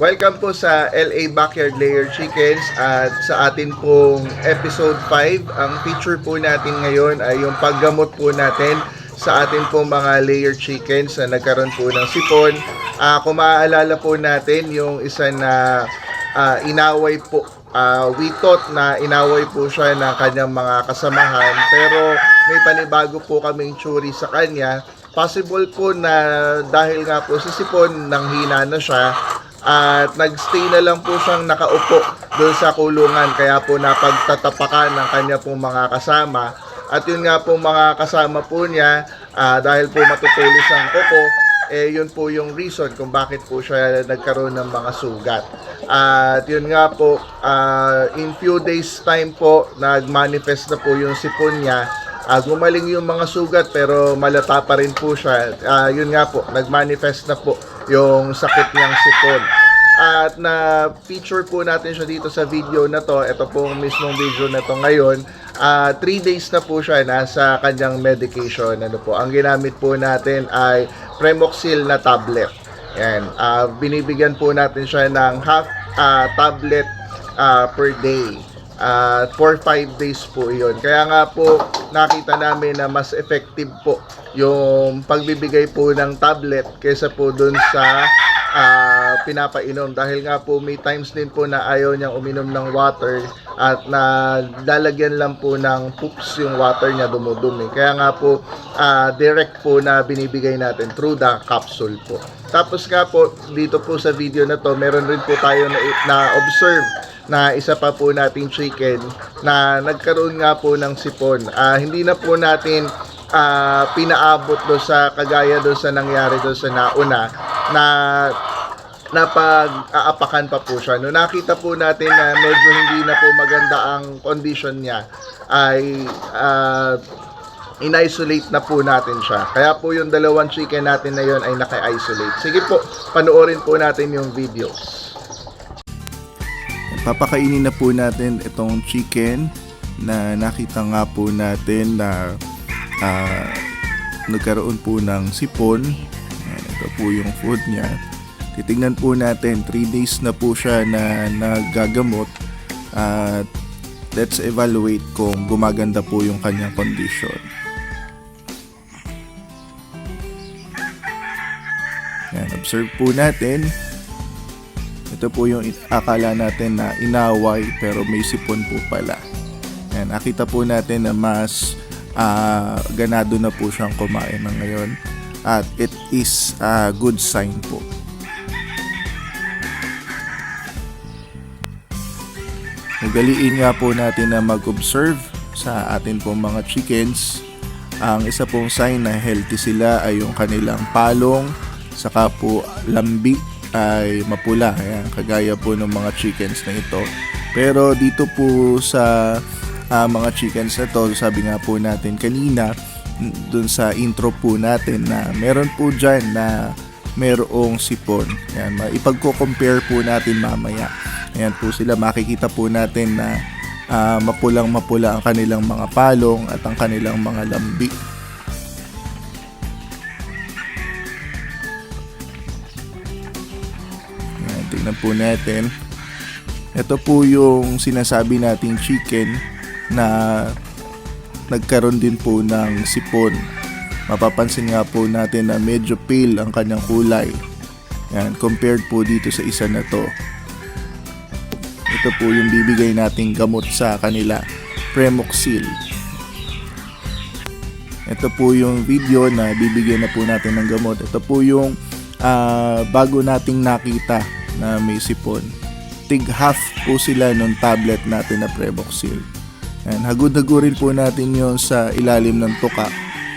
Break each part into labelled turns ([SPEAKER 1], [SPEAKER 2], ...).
[SPEAKER 1] Welcome po sa LA Backyard Layer Chickens at sa atin pong episode 5. Ang feature po natin ngayon ay yung paggamot po natin sa atin pong mga layer chickens na nagkaroon po ng sipon. Ah, kung maaalala po natin yung isa na ah, inaway po Ah, we thought na inaway po siya ng kanyang mga kasamahan pero may panibago po kaming tsuri sa kanya. Possible po na dahil nga po sa sipon nang hina na siya at nagstay na lang po siyang nakaupo doon sa kulungan kaya po napagtatapakan ng kanya pong mga kasama at yun nga po mga kasama po niya ah, dahil po matutulis ang koko eh yun po yung reason kung bakit po siya nagkaroon ng mga sugat. At yun nga po, ah, in few days time po, nag-manifest na po yung sipon niya. Ah, gumaling yung mga sugat pero malata pa rin po siya. Ah, yun nga po, nag-manifest na po yung sakit niyang sipon. At na feature po natin siya dito sa video na to. Ito po ang mismong video na to ngayon. 3 days na po siya nasa kanyang medication. Ano po, ang ginamit po natin ay Premoxil na tablet. Yan. Ah, binibigyan po natin siya ng half ah, tablet ah, per day. Uh, for 5 days po yun. Kaya nga po, nakita namin na mas effective po yung pagbibigay po ng tablet kaysa po dun sa ah, pinapainom. Dahil nga po may times din po na ayaw niyang uminom ng water at na lalagyan lang po ng poops yung water niya dumudumi. Kaya nga po, ah, direct po na binibigay natin through the capsule po. Tapos nga po, dito po sa video na to, meron rin po tayo na, na observe na isa pa po nating chicken na nagkaroon nga po ng sipon. Ah, hindi na po natin ah, pinaabot do sa kagaya do sa nangyari do sa nauna na napag-aapakan pa po siya. No, nakita po natin na medyo hindi na po maganda ang condition niya ay ah, in-isolate na po natin siya. Kaya po yung dalawang chicken natin na yon ay naka-isolate. Sige po, panoorin po natin yung videos.
[SPEAKER 2] Papakainin na po natin itong chicken na nakita nga po natin na ah, nagkaroon po ng sipon. Ito po yung food niya. Titingnan po natin, 3 days na po siya na nagagamot at let's evaluate kung gumaganda po yung kanyang condition. Yan, observe po natin ito po yung akala natin na inaway pero may sipon po pala. Yan, nakita po natin na mas ah, ganado na po siyang kumain ng ngayon at it is a good sign po. Nagaliin nga po natin na mag-observe sa atin pong mga chickens. Ang isa pong sign na healthy sila ay yung kanilang palong, saka po lambi ay mapula. Ayan, kagaya po ng mga chickens na ito. Pero dito po sa ah, mga chickens na to, sabi nga po natin kanina, dun sa intro po natin na meron po dyan na merong sipon. Yan, ipagko-compare po natin mamaya. Ayan po sila, makikita po natin na ah, mapulang mapula ang kanilang mga palong at ang kanilang mga lambi. Ayan, tingnan po natin. Ito po yung sinasabi nating chicken na nagkaroon din po ng sipon. Mapapansin nga po natin na medyo pale ang kanyang kulay. Yan, compared po dito sa isa na to. Ito po yung bibigay nating gamot sa kanila, Premoxil. Ito po yung video na bibigyan na po natin ng gamot. Ito po yung ah, bago nating nakita na may sipon. Tig half po sila nung tablet natin na Premoxil. Yan, hagod-hagurin po natin yon sa ilalim ng tuka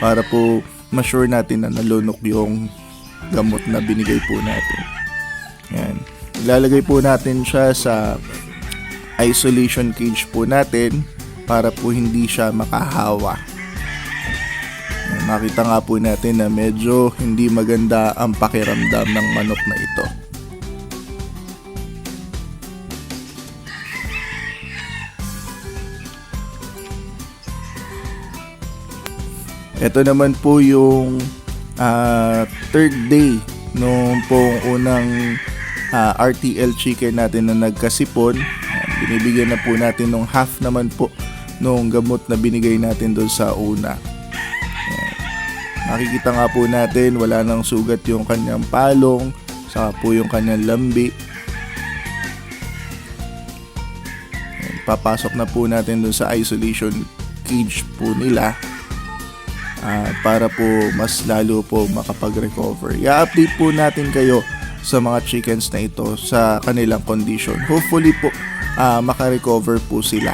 [SPEAKER 2] para po ma-sure natin na nalunok yung gamot na binigay po natin. Yan. Ilalagay po natin siya sa isolation cage po natin para po hindi siya makahawa. Yan, Makita nga po natin na medyo hindi maganda ang pakiramdam ng manok na ito. Ito naman po yung ah, third day nung pong unang ah, RTL chicken natin na nagkasipon. Binibigyan na po natin ng half naman po nung gamot na binigay natin doon sa una. Ayan. Makikita nga po natin wala nang sugat yung kanyang palong, saka po yung kanyang lambi. Papasok na po natin doon sa isolation cage po nila at para po mas lalo po makapag-recover. I-update po natin kayo sa mga chickens na ito sa kanilang condition. Hopefully po ah, makarecover po sila.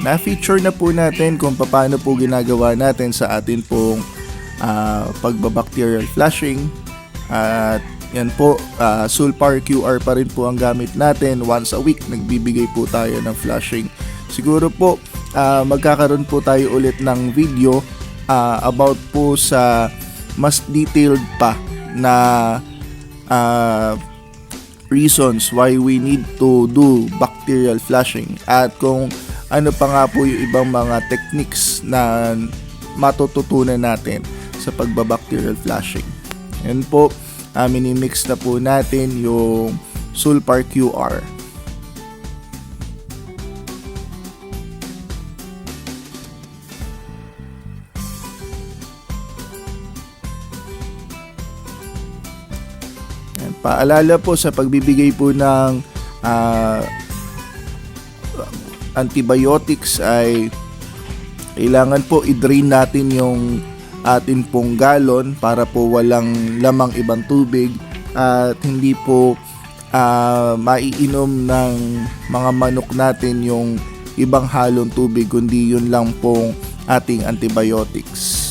[SPEAKER 2] Na-feature na po natin kung paano po ginagawa natin sa atin pong ah, pagbabacterial flushing at yan po, uh, Sulpar QR pa rin po ang gamit natin. Once a week, nagbibigay po tayo ng flushing. Siguro po, ah, magkakaroon po tayo ulit ng video ah, about po sa mas detailed pa na ah, reasons why we need to do bacterial flushing at kung ano pa nga po yung ibang mga techniques na matututunan natin sa pagbabacterial flushing. Yan po, uh, minimix na po natin yung Sulpar QR. Yan, Paalala po sa pagbibigay po ng ah, antibiotics ay kailangan po i-drain natin yung atin pong galon para po walang lamang ibang tubig at hindi po ah, maiinom ng mga manok natin yung ibang halong tubig kundi yun lang pong ating antibiotics.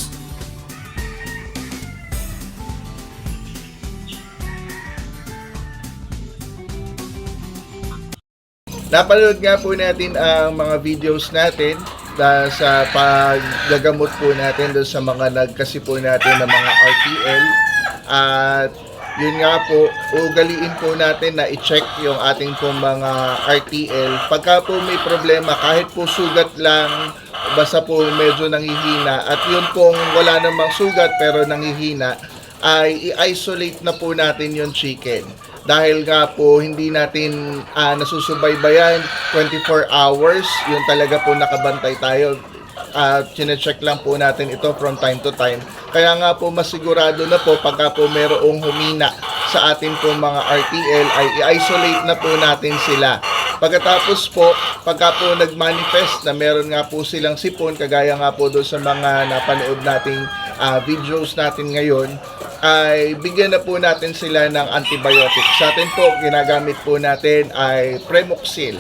[SPEAKER 1] Napanood nga po natin ang mga videos natin da, sa paggagamot po natin doon sa mga nagkasipon natin ng mga RTL. At yun nga po, ugaliin po natin na i-check yung ating pong mga RTL. Pagka po may problema, kahit po sugat lang, basta po medyo nanghihina, at yun pong wala namang sugat pero nanghihina, ay i-isolate na po natin yung chicken. Dahil nga po hindi natin ah, nasusubaybayan 24 hours. Yun talaga po nakabantay tayo. At chinecheck lang po natin ito from time to time. Kaya nga po masigurado na po pagka po merong humina sa ating po mga RTL ay i-isolate na po natin sila. Pagkatapos po, pagka po nag-manifest na meron nga po silang sipon, kagaya nga po doon sa mga napanood nating ah, videos natin ngayon, ay bigyan na po natin sila ng antibiotic. Sa atin po, ginagamit po natin ay Premoxil.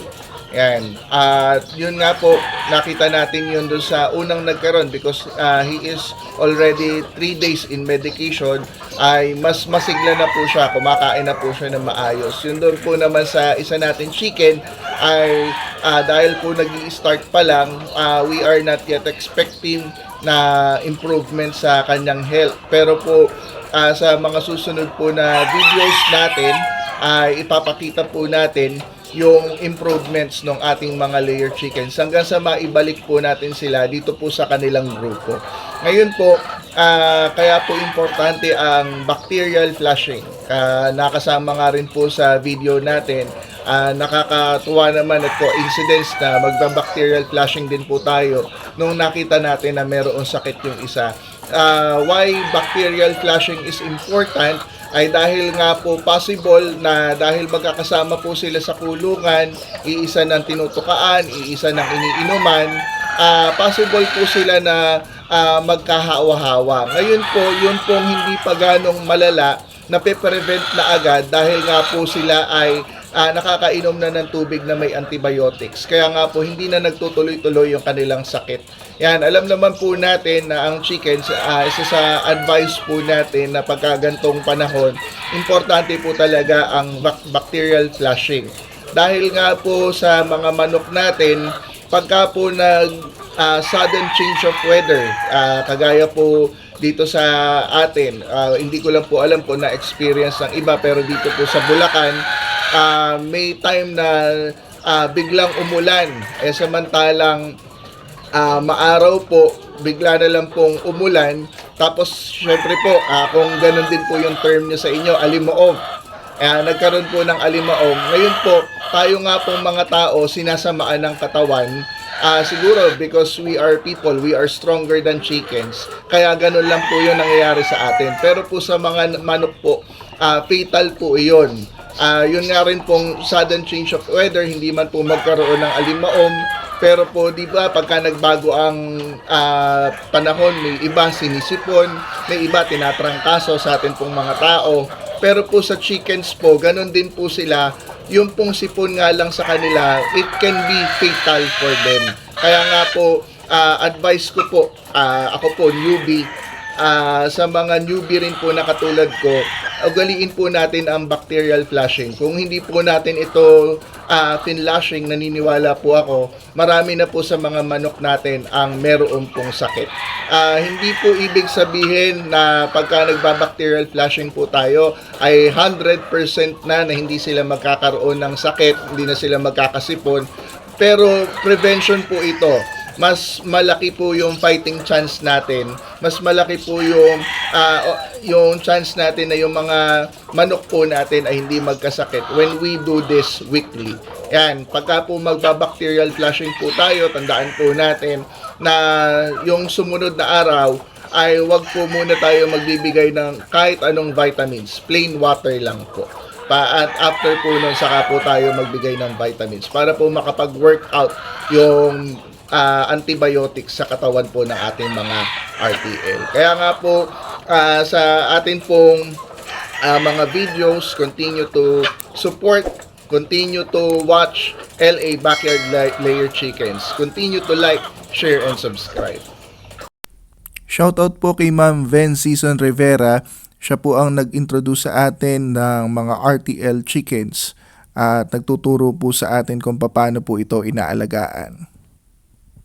[SPEAKER 1] Yan. At yun nga po, nakita natin yun doon sa unang nagkaroon because ah, he is already 3 days in medication ay mas masigla na po siya, kumakain na po siya ng maayos. Yun doon po naman sa isa natin chicken ay ah, dahil po nag start pa lang, ah, we are not yet expecting na improvement sa kanyang health. Pero po ah, sa mga susunod po na videos natin ay ipapakita po natin yung improvements ng ating mga layer chickens hanggang sa maibalik po natin sila dito po sa kanilang grupo. Ngayon po, ah, kaya po importante ang bacterial flushing. Ah, nakasama nga rin po sa video natin. Ah, nakakatuwa naman at coincidence na magba-bacterial flushing din po tayo nung nakita natin na mayroong sakit yung isa. Ah, why bacterial flushing is important ay dahil nga po possible na dahil magkakasama po sila sa kulungan, iisa ng tinutukaan, iisa ng iniinuman, ah, possible po sila na ah, magkahawa-hawa. Ngayon po, yun pong hindi pa ganong malala, nape-prevent na agad dahil nga po sila ay ah, nakakainom na ng tubig na may antibiotics. Kaya nga po, hindi na nagtutuloy-tuloy yung kanilang sakit. Yan, alam naman po natin na ang chickens, ah, isa sa advice po natin na pagkagantong panahon, importante po talaga ang bac- bacterial flushing. Dahil nga po sa mga manok natin, pagka po nag ah, sudden change of weather, ah, kagaya po dito sa atin, ah, hindi ko lang po alam po na experience ng iba pero dito po sa Bulacan, ah, may time na ah, biglang umulan. Eh samantalang ah, maaraw po, bigla na lang pong umulan, Tapos, syempre po, ah, kung ganun din po yung term nyo sa inyo, alimaog. Eh, nagkaroon po ng alimaong. Ngayon po, tayo nga pong mga tao, sinasamaan ng katawan. Ah, siguro because we are people, we are stronger than chickens. Kaya ganun lang po yun nangyayari sa atin. Pero po sa mga manok po, ah, fatal po iyon. Ah, yun nga rin pong sudden change of weather, hindi man po magkaroon ng alimaom. Pero po, di ba, pagka nagbago ang ah, panahon, may iba sinisipon, may iba tinatrangkaso sa atin pong mga tao. Pero po sa chickens po, ganun din po sila. Yung pong sipon nga lang sa kanila, it can be fatal for them. Kaya nga po, ah, advice ko po, ah, ako po, newbie, Ah, sa mga newbie rin po na katulad ko, ugaliin po natin ang bacterial flushing. Kung hindi po natin ito ah, finlashing, naniniwala po ako, marami na po sa mga manok natin ang meron pong sakit. Ah, hindi po ibig sabihin na pagka nagbabacterial flushing po tayo ay 100% na na hindi sila magkakaroon ng sakit, hindi na sila magkakasipon. Pero prevention po ito mas malaki po yung fighting chance natin. Mas malaki po yung o- yung chance natin na yung mga manok po natin ay hindi magkasakit when we do this weekly. Yan, pagka po magbabacterial flushing po tayo, tandaan po natin na yung sumunod na araw ay wag po muna tayo magbibigay ng kahit anong vitamins. Plain water lang po pa at after po nun saka po tayo magbigay ng vitamins para po makapag-workout yung ah, antibiotics sa katawan po ng ating mga RTL. Kaya nga po ah, sa atin pong ah, mga videos, continue to support, continue to watch LA Backyard Layer Chickens. Continue to like, share, and subscribe.
[SPEAKER 2] Shoutout po kay Ma'am Ven Season Rivera. Siya po ang nag-introduce sa atin ng mga RTL chickens at nagtuturo po sa atin kung paano po ito inaalagaan.